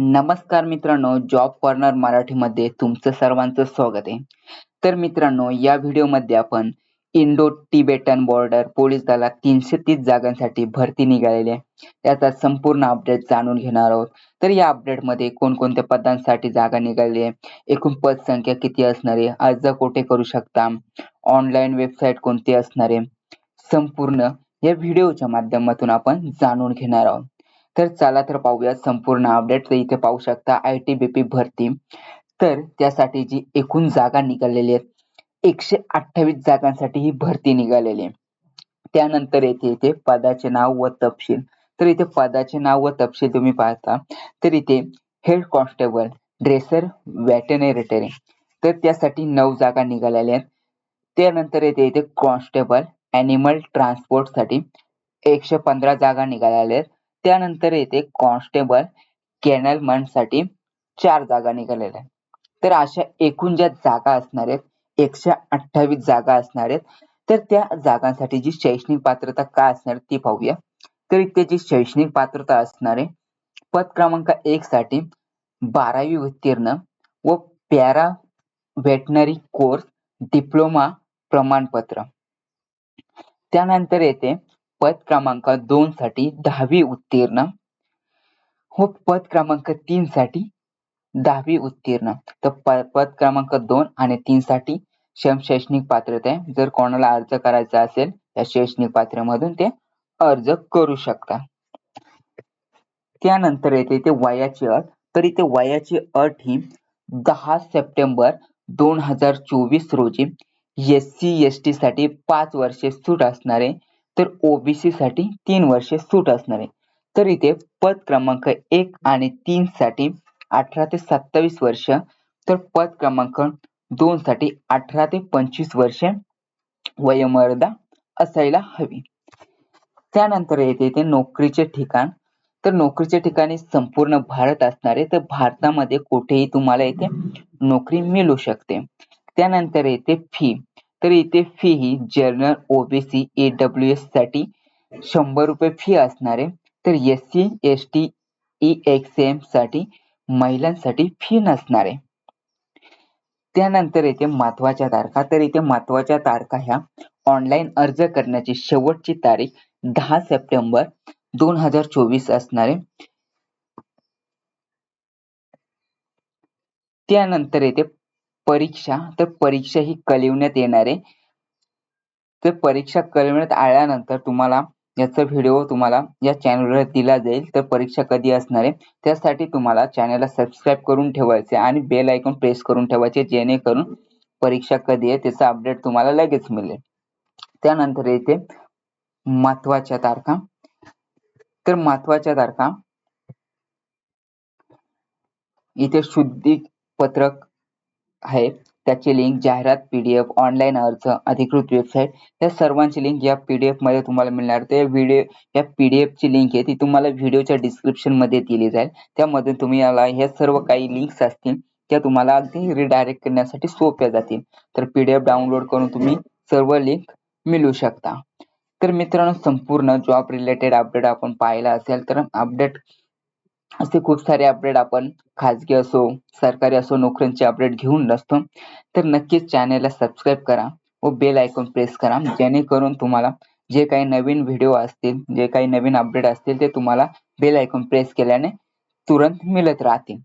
नमस्कार मित्रांनो job corner मराठीमध्ये तुमचं सर्वांचं स्वागत आहे. तर मित्रांनो या व्हिडिओमध्ये आपण इंडो टिबेटन बॉर्डर पोलीस दलात तीनशे तीस जागांसाठी भरती निघालेली आहे. त्याचा संपूर्ण अपडेट जाणून घेणार आहोत. तर या अपडेटमध्ये कोणकोणत्या पदांसाठी जागा निघाली आहे? एकूण पद संख्या किती असणार आहे? अर्ज कोठे करू शकता? ऑनलाईन वेबसाईट कोणती असणार आहे? संपूर्ण या व्हिडिओच्या माध्यमातून आपण जाणून घेणार आहोत. तर चला तर पाहूया संपूर्ण अपडेट तर इथे पाहू शकता आय टी बी पी भरती. तर त्यासाठी जी एकूण जागा निघालेली आहेत एकशे अठ्ठावीस जागांसाठी ही भरती निघालेली आहे. त्यानंतर येथे इथे पदाचे नाव व तपशील. तर इथे पदाचे नाव व तपशील तुम्ही पाहता. तर इथे हेड कॉन्स्टेबल ड्रेसर व्हॅटनेरेटरी तर त्यासाठी नऊ जागा निघालेल्या आहेत. त्यानंतर येथे इथे कॉन्स्टेबल ॲनिमल ट्रान्सपोर्टसाठी एकशे पंधरा जागा निघालेल्या आहेत. त्यानंतर येते कॉन्स्टेबल कॅनलसाठी चार जागा निघालेल्या आहेत. तर अशा एकूण ज्या जागा असणार आहेत एकशे अठ्ठावीस जागा असणार आहेत तर त्या जागांसाठी जी शैक्षणिक पात्रता काय असणार ती पाहूया. तर इथे जी शैक्षणिक पात्रता असणार आहे पद क्रमांक एक साठी बारावी उत्तीर्ण व पॅरा व्हेटनरी कोर्स डिप्लोमा प्रमाणपत्र. त्यानंतर येते पद क्रमांक दोन साठी दहावी उत्तीर्ण. व पद क्रमांक तीन साठी दहावी उत्तीर्ण. तर पद क्रमांक दोन आणि तीन साठी शैक्षणिक पात्रता आहे. जर कोणाला अर्ज करायचा असेल त्या शैक्षणिक पात्रमधून ते अर्ज करू शकता. त्यानंतर येते ते वयाची अट. तर इथे वयाची अट ही दहा सप्टेंबर दोन हजार चोवीस रोजी एस सी एस टी साठी पाच वर्षे सूट असणारे तर ओबीसी साठी तीन वर्षे सूट असणार आहे. तर इथे पद क्रमांक एक आणि तीन साठी अठरा ते सत्तावीस वर्ष तर पद क्रमांक दोन साठी अठरा ते पंचवीस वर्ष वयोमर्यादा असायला हवी. त्यानंतर येते इथे नोकरीचे ठिकाण. तर नोकरीच्या ठिकाणी संपूर्ण भारत असणार आहे. तर भारतामध्ये कुठेही तुम्हाला इथे नोकरी मिळू शकते. त्यानंतर येते फी तर इथे फी ही जनरल ओबीसी ईडब्ल्यू एससाठी शंभर रुपये फी असणार आहे. तर S C S T E एक्स एमसाठी महिलांसाठी फी नसणार आहे. त्यानंतर येते महत्त्वाच्या तारखा. तर इथे महत्त्वाच्या तारखा ह्या ऑनलाईन अर्ज करण्याची शेवटची तारीख दहा सप्टेंबर दोन हजार चोवीस असणार आहे. त्यानंतर येते परीक्षा तर परीक्षा ही कळविण्यात येणार आहे. तर परीक्षा कळविण्यात आल्यानंतर तुम्हाला याचा व्हिडिओ तुम्हाला या चॅनलवर दिला जाईल. तर परीक्षा कधी असणार आहे? त्यासाठी तुम्हाला चॅनलला सबस्क्राईब करून ठेवायचे आणि बेल ऐकून प्रेस करून ठेवायचे जेणेकरून परीक्षा कधी आहे त्याचा अपडेट तुम्हाला लगेच मिळेल. त्यानंतर येते महत्त्वाच्या तारखा. तर महत्त्वाच्या तारखा. इथे शुद्धी पत्रक आहे. त्याची लिंक जाहिरात पीडीएफ ऑनलाईन अर्ज अधिकृत वेबसाईट या सर्वांची लिंक या पीडीएफमध्ये तुम्हाला मिळणार. ते व्हिडिओ या पीडीएफ ची लिंक आहे ती तुम्हाला व्हिडिओच्या डिस्क्रिप्शनमध्ये दिली जाईल. त्यामधून तुम्ही याला ह्या सर्व काही लिंक्स असतील त्या तुम्हाला अगदी रिडायरेक्ट करण्यासाठी सोप्या जातील. तर पीडीएफ डाउनलोड करून तुम्ही सर्व लिंक मिळू शकता. तर मित्रांनो संपूर्ण जॉब रिलेटेड अपडेट आपण पाहिला असेल तर अपडेट असे खूप सारे अपडेट आपण खाजगी असो सरकारी असो नोकऱ्यांचे अपडेट घेऊन नसतो. तर नक्कीच चॅनेलला सबस्क्राईब करा व बेल आयकॉन प्रेस करा जेणेकरून तुम्हाला जे काही नवीन व्हिडिओ असतील जे काही नवीन अपडेट असतील ते तुम्हाला बेल आयकॉन प्रेस केल्याने तुरंत मिळत राहतील.